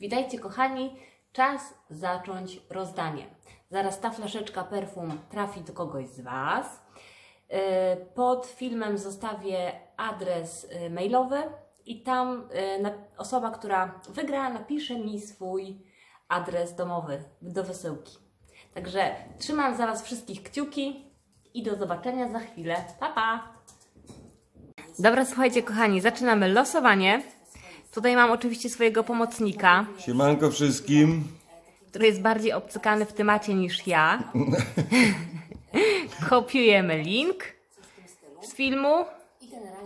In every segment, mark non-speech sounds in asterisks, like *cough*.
Witajcie kochani, czas zacząć rozdanie. Zaraz ta flaszeczka perfum trafi do kogoś z Was. Yy, Pod filmem zostawię adres yy, mailowy i tam na- osoba, która wygra, napisze mi swój adres domowy do wysyłki. Także trzymam za Was wszystkich kciuki i do zobaczenia za chwilę. Pa, pa! Dobra, słuchajcie kochani, zaczynamy losowanie. Tutaj mam oczywiście swojego pomocnika, Siemanko wszystkim. który jest bardziej obcykany w temacie niż ja. *laughs* Kopiujemy link z filmu,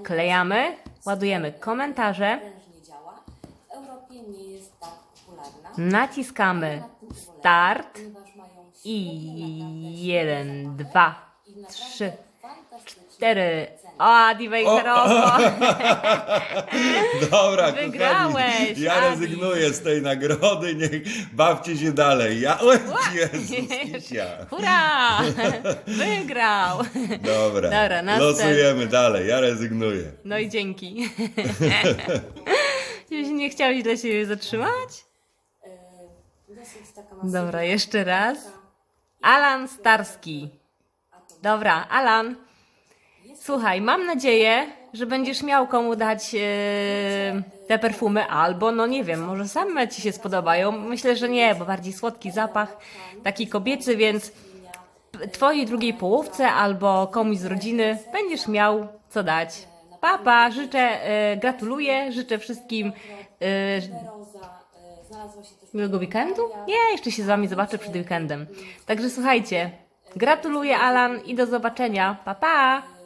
klejamy, ładujemy komentarze, prężnie działa. W Europie nie jest tak popularna, naciskamy start ponieważ mają i jeden, dwa, trzy, fantastyczne cztery. O, Wejherowo! *laughs* Dobra, Wygrałeś, kochani, ja Adi. rezygnuję z tej nagrody, niech bawcie się dalej. Ja, o Jezus, Kisia. Hurra! Wygrał! Dobra, Dobra, losujemy dalej, ja rezygnuję. No i dzięki. *laughs* Już nie chciałeś dla siebie zatrzymać? Dobra, jeszcze raz. Alan Starski. Dobra, Alan. Słuchaj, mam nadzieję, że będziesz miał komu dać e, te perfumy, albo no nie wiem, może same ci się spodobają. Myślę, że nie, bo bardziej słodki zapach, taki kobiecy, więc twojej drugiej połówce albo komuś z rodziny będziesz miał co dać. Papa, życzę, e, gratuluję, życzę wszystkim e, Miłego weekendu? Nie, jeszcze się z Wami zobaczę przed weekendem. Także słuchajcie, gratuluję Alan i do zobaczenia. Pa, pa!